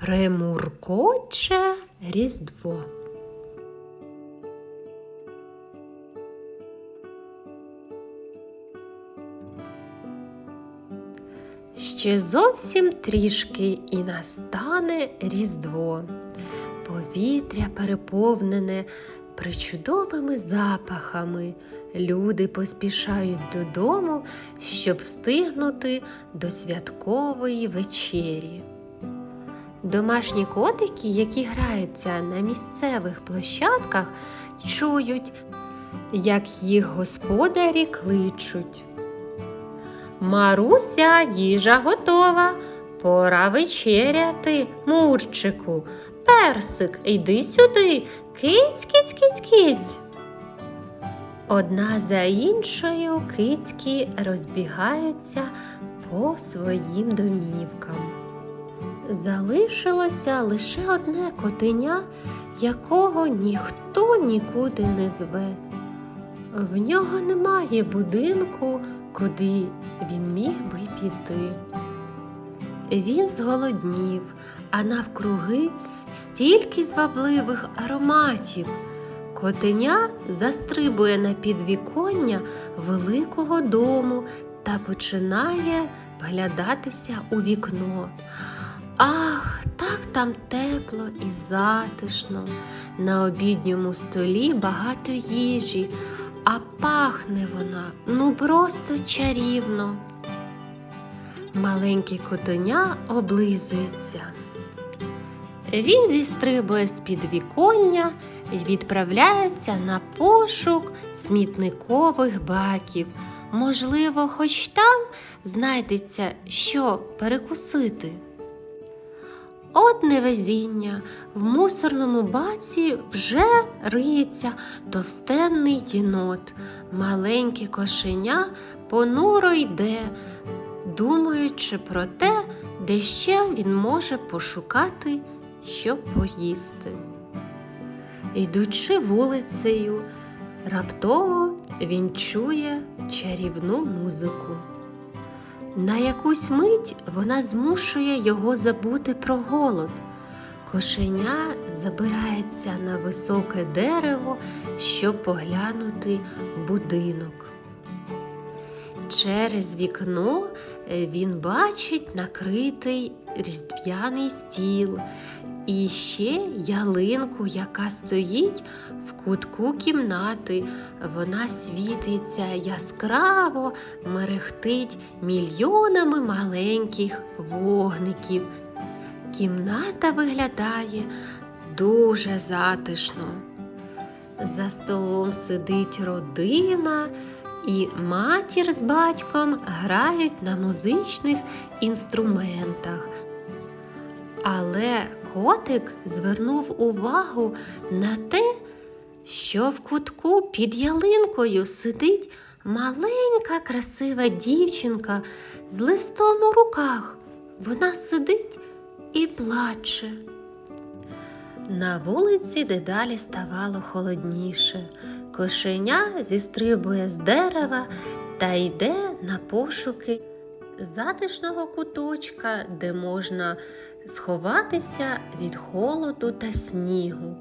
Примуркоче Різдво. Ще зовсім трішки і настане Різдво. Повітря переповнене причудовими запахами. Люди поспішають додому, щоб встигнути до святкової вечері. Домашні котики, які граються на місцевих площадках, чують, як їх господарі кличуть. Маруся, їжа готова. Пора вечеряти, Мурчику. Персик, йди сюди. Киць, киць, киць, киць. Одна за іншою кицьки розбігаються по своїм домівкам. Залишилося лише одне котеня, якого ніхто нікуди не зве. В нього немає будинку, куди він міг би піти. Він зголоднів, а навкруги стільки звабливих ароматів. Котеня застрибує на підвіконня великого дому та починає вглядатися у вікно. Ах, так там тепло і затишно. На обідньому столі багато їжі, а пахне вона ну просто чарівно. Маленький котеня облизується. Він зістрибує з під віконня і відправляється на пошук смітникових баків. Можливо, хоч там знайдеться що перекусити. От невезіння, в мусорному баці вже риється товстенний єнот. Маленьке кошеня понуро йде, думаючи про те, де ще він може пошукати, щоб поїсти. Йдучи вулицею, раптово він чує чарівну музику. На якусь мить вона змушує його забути про голод. Кошеня забирається на високе дерево, щоб поглянути в будинок. Через вікно е, він бачить накритий різдвяний стіл і ще ялинку, яка стоїть в кутку кімнати. Вона світиться яскраво, мерехтить мільйонами маленьких вогників. Кімната виглядає дуже затишно. За столом сидить родина, і матір з батьком грають на музичних інструментах. Але котик звернув увагу на те, що в кутку під ялинкою сидить маленька красива дівчинка з листом у руках. Вона сидить і плаче. На вулиці дедалі ставало холодніше. Кошеня зістрибує з дерева та йде на пошуки затишного куточка, де можна сховатися від холоду та снігу.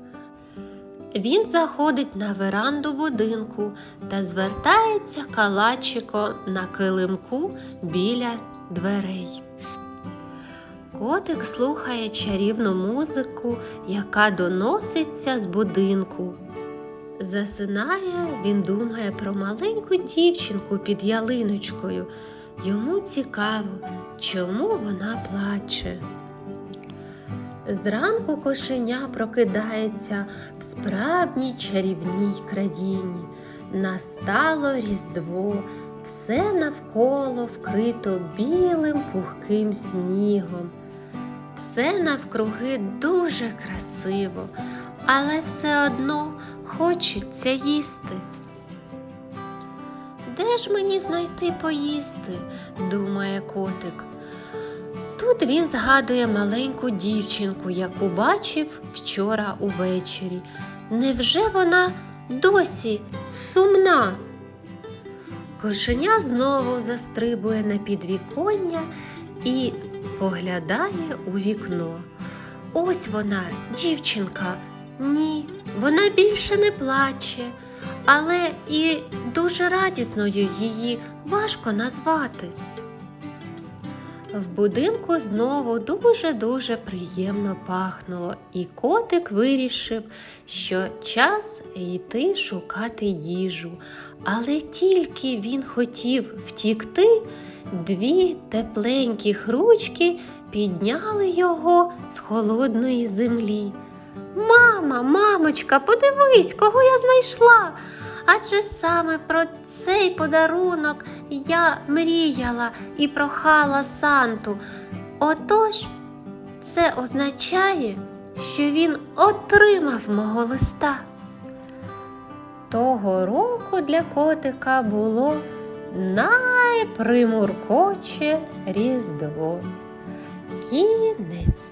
Він заходить на веранду будинку та звертається калачиком на килимку біля дверей. Котик слухає чарівну музику, яка доноситься з будинку. Засинає, він думає про маленьку дівчинку під ялиночкою. Йому цікаво, чому вона плаче. Зранку кошеня прокидається в справжній чарівній країні. Настало Різдво, все навколо вкрито білим пухким снігом. Все навкруги дуже красиво, але все одно хочеться їсти. Де ж мені знайти поїсти? думає котик. Тут він згадує маленьку дівчинку, яку бачив вчора увечері. Невже вона досі сумна? Кошеня знову застрибує на підвіконня і поглядає у вікно. ось вона, дівчинка. Ні, вона більше не плаче, але і дуже радісною її важко назвати. В будинку знову дуже-дуже приємно пахнуло, і котик вирішив, що час йти шукати їжу. Але тільки він хотів втікти, дві тепленьких ручки підняли його з холодної землі. Мама, мамочка, подивись, кого я знайшла. Адже саме про цей подарунок я мріяла і прохала Санту. Отож, це означає, що він отримав мого листа. Того року для котика було найпримуркоче Різдво. Кінець.